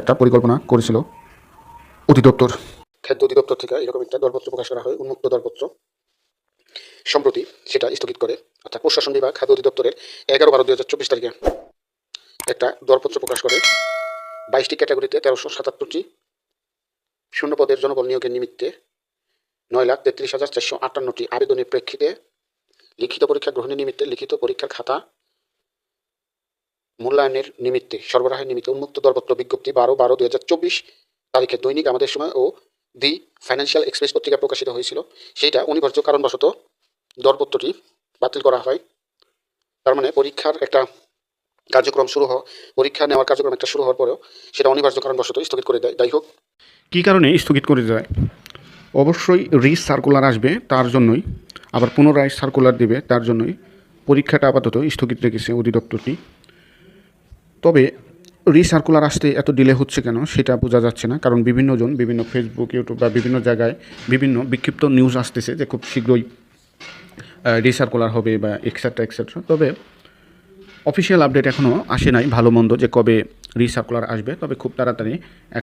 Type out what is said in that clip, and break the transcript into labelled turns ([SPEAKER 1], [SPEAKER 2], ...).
[SPEAKER 1] একটা পরিকল্পনা করেছিল অধিদপ্তর। খাদ্য অধিদপ্তর থেকে এরকম একটা দরপত্র প্রকাশ করা হয়, উন্মুক্ত দরপত্র। সম্প্রতি সেটা স্থগিত করে, অর্থাৎ প্রশাসন বিভাগ খাদ্য অধিদপ্তরের এগারো বারো দুই হাজার চব্বিশ তারিখে একটা দরপত্র প্রকাশ করে। বাইশটি ক্যাটাগরিতে তেরোশো সাতাত্তরটি শূন্য পদের জনবল নিয়োগের নিমিত্তে নয় লাখ তেত্রিশ হাজার চারশো আটান্নটি আবেদনের প্রেক্ষিতে লিখিত পরীক্ষা গ্রহণের নিমিত্তে লিখিত পরীক্ষার খাতা মূল্যায়নের নিমিত্তে, সরবরাহের নিমিত্তে উন্মুক্ত দরপত্র বিজ্ঞপ্তি বারো বারো দুই হাজার চব্বিশ তারিখে দৈনিক আমাদের সময় ও দি ফাইন্যান্সিয়াল এক্সপ্রেস পত্রিকা প্রকাশিত হয়েছিল। সেইটা অনিবার্য কারণবশত দরপত্রটি বাতিল করা হয়। তার মানে পরীক্ষার একটা কার্যক্রম শুরু হওয়া পরীক্ষা নেওয়ার কার্যক্রম একটা শুরু হওয়ার পরেও সেটা অনিবার্য কারণবশত স্থগিত করে দেয়। যাই হোক।
[SPEAKER 2] কী কারণে স্থগিত করে দেয়? অবশ্যই রিস সার্কুলার আসবে তার জন্যই, আবার পুনরায় সার্কুলার দেবে তার জন্যই পরীক্ষাটা আপাতত স্থগিত রেখেছে অধিদপ্তরটি। তবে রিসার্কুলার আসতে এত ডিলে হচ্ছে কেন সেটা বোঝা যাচ্ছে না। কারণ বিভিন্নজন, বিভিন্ন ফেসবুক ইউটিউব বা বিভিন্ন জায়গায় বিভিন্ন বিক্ষিপ্ত নিউজ আসতেছে যে খুব শীঘ্রই রিসার্কুলার হবে বা এক্সেট্রা এক্সেট্রা তবে অফিসিয়াল আপডেট এখনও আসে নাই ভালো মন্দ যে কবে রিসার্কুলার আসবে। তবে খুব তাড়াতাড়ি